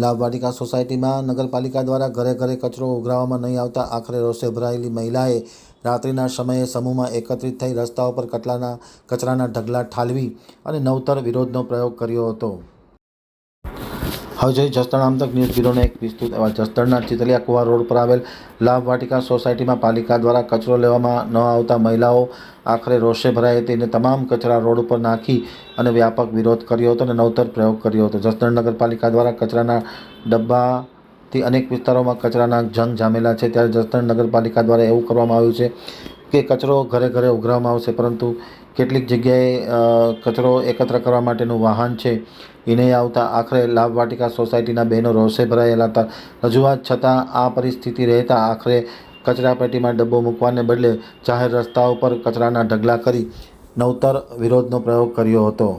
લાભવાટિકા સોસાયટીમાં નગરપાલિકા દ્વારા ઘરે ઘરે કચરો ઉઘરાવવામાં નહીં આવતા આખરે રોષે ભરાયેલી મહિલાએ રાત્રિના સમયે સમૂહમાં એકત્રિત થઈ રસ્તાઓ પર કચરાના કચરાના ઢગલા ઠાલવી અને નવતર વિરોધનો પ્રયોગ કર્યો હતો. હવે જોઈએ જસદણ આમતક ન્યૂઝ બ્યુરોને એક વિસ્તૃત એવા જસદણના ચિતલિયા કુવા રોડ પર આવેલ લાભવાટિકા સોસાયટીમાં પાલિકા દ્વારા કચરો લેવામાં ન આવતા મહિલાઓ આખરે રોષે ભરાઈ હતી અને તમામ કચરા રોડ ઉપર નાખી અને વ્યાપક વિરોધ કર્યો હતો અને નવતર પ્રયોગ કર્યો હતો. જસદણ નગરપાલિકા દ્વારા કચરાના ડબ્બાથી અનેક વિસ્તારોમાં કચરાના જંગ જામેલા છે. ત્યારે જસદણ નગરપાલિકા દ્વારા એવું કરવામાં આવ્યું છે કે કચરો ઘરે ઘરે ઉઘરાવવામાં આવશે, પરંતુ કેટલીક જગ્યાએ કચરો એકત્ર કરવા માટેનું વાહન છે. એ નહીં આવતા આખરે લાભવાટિકા સોસાયટીના બહેનો રોષે ભરાયેલા હતા. રજૂઆત છતાં આ પરિસ્થિતિ રહેતા આખરે કચરાપેટીમાં ડબ્બો મૂકવાને બદલે જાહેર રસ્તાઓ પર કચરાના ઢગલા કરી નવતર વિરોધનો પ્રયોગ કર્યો હતો.